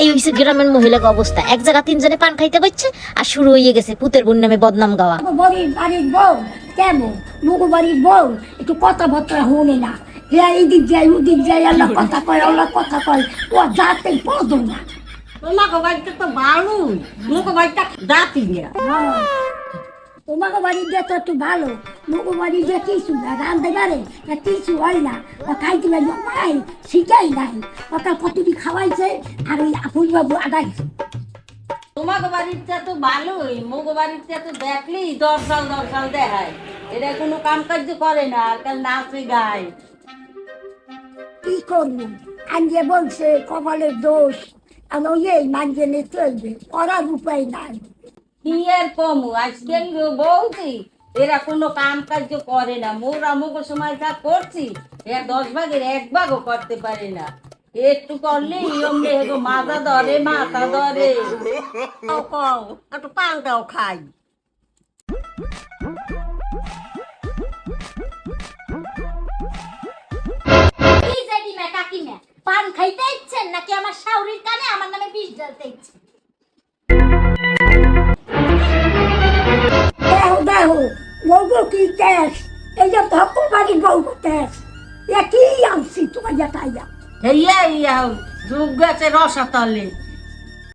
এই হইছে গ্রামের মহিলাকে অবস্থা। এক জায়গা তিনজনে পান খাইতে পারছে আর শুরু হয়ে গেছে পুতের বোন নামে বদনাম গাওয়া। বাড়ির বউ কেমন মুগু বাড়ির বউ একটু কথাবার্তা হলে না। হ্যাঁ এদিক যাই ওদিক যাই আল্লাহ কথা কয় আল্লাহ কথা কয় ও যাতে পদো না। তোমাকে বাড়িতে তো ভালোই মুখ বাড়িটা জাতি না হ্যাঁ। তোমাকে বাড়ির যে তো একটু ভালো মুগু বাড়ির যে কিছু না রান্ধতে পারে না কিছু হয় না। ও খাইতে পারি নাই শিখাই নাই। ওটা কতটি খাওয়াইছে আর ওই আপুল বাবু আগাইছে তোমাকে বাড়িতে তো ভালোই মুখ বাড়িতে তো দেখলি দরসাল দরসাল দেখায়। এটা কোনো কাম কার্য করে না আর কাল নাচে গায়। কি করব? আঞ্জে বলছে কপালের দোষ। আমি এই মানজেনে চলবে করার উপায় নাই। কি আর কমু? আজকাল বলছি এরা কোনো কাম কার্য করে না। মোরা মুখ সময় যা করছি এরা দশ ভাগের এক ভাগও করতে পারে না। একটু করলে অমনি হেগো মাথা ধরে মাথা ধরে। একটু পানটাও খাই। কাকিমা পান খাইতে ইচ্ছেন নাকি আমার শাউরির কানে আমার নামে বিষ ঢালতে ইচ্ছে বলব কি তেজ এই যে বাড়ি বলব তেজ এ কি আনছি তোমার যেটাইয়া হেইয়া ইয়া যুগ গেছে রসাতলে।